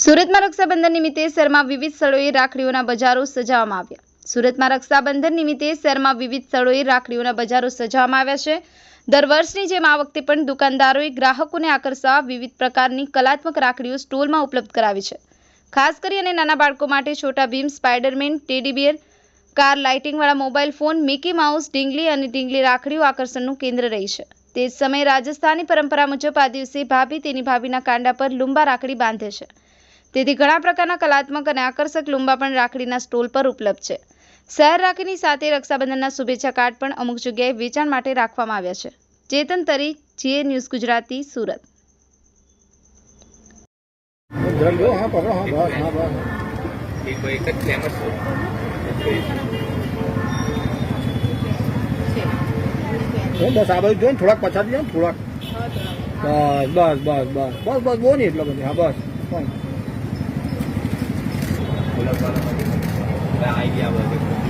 સુરતમાં રક્ષાબંધન નિમિત્તે શહેરમાં વિવિધ સ્થળોએ રાખડીઓના બજારો સજાવવામાં આવ્યા. સુરતમાં રક્ષાબંધન નિમિત્તે શહેરમાં વિવિધ સ્થળોએ રાખડીઓના બજારો સજાવવામાં આવ્યા છે. દર વર્ષની જેમ આ વખતે પણ દુકાનદારોએ ગ્રાહકોને આકર્ષવા વિવિધ પ્રકારની કલાત્મક રાખડીઓ સ્ટોલમાં ઉપલબ્ધ કરાવી છે. ખાસ કરી અને નાના બાળકો માટે Chhota Bheem Spiderman teddy bear car લાઇટિંગવાળા mobile phone, Mickey Mouse ડીંગલી અને ડીંગલી રાખડીઓ આકર્ષણનું કેન્દ્ર રહી છે. તે જ સમયે રાજસ્થાની પરંપરા મુજબ આ દિવસે ભાભી તેની ભાભીના કાંડા પર લુંબા રાખડી બાંધે છે. તેથી ઘણા પ્રકારના કલાત્મક અને આકર્ષક લુંબા પણ રાખડીના સ્ટોલ પર ઉપલબ્ધ છે. શહેર રાખીની સાથે રક્ષાબંધનના શુભેચ્છા કાર્ડ પણ અમુક જગ્યાએ વેચાણ માટે રાખવામાં આવ્યા છે. ચેતન તરી જીએ ન્યૂઝ ગુજરાતી સુરત. બસ આ બધું જો ને થોડાક પછાડી જાઓ થોડાક. બસ બસ બસ બસ બસ બસ બહુ નહીં એટલો બધો. હા બસ. खुला वाला मैं आइडिया वगैरह दिया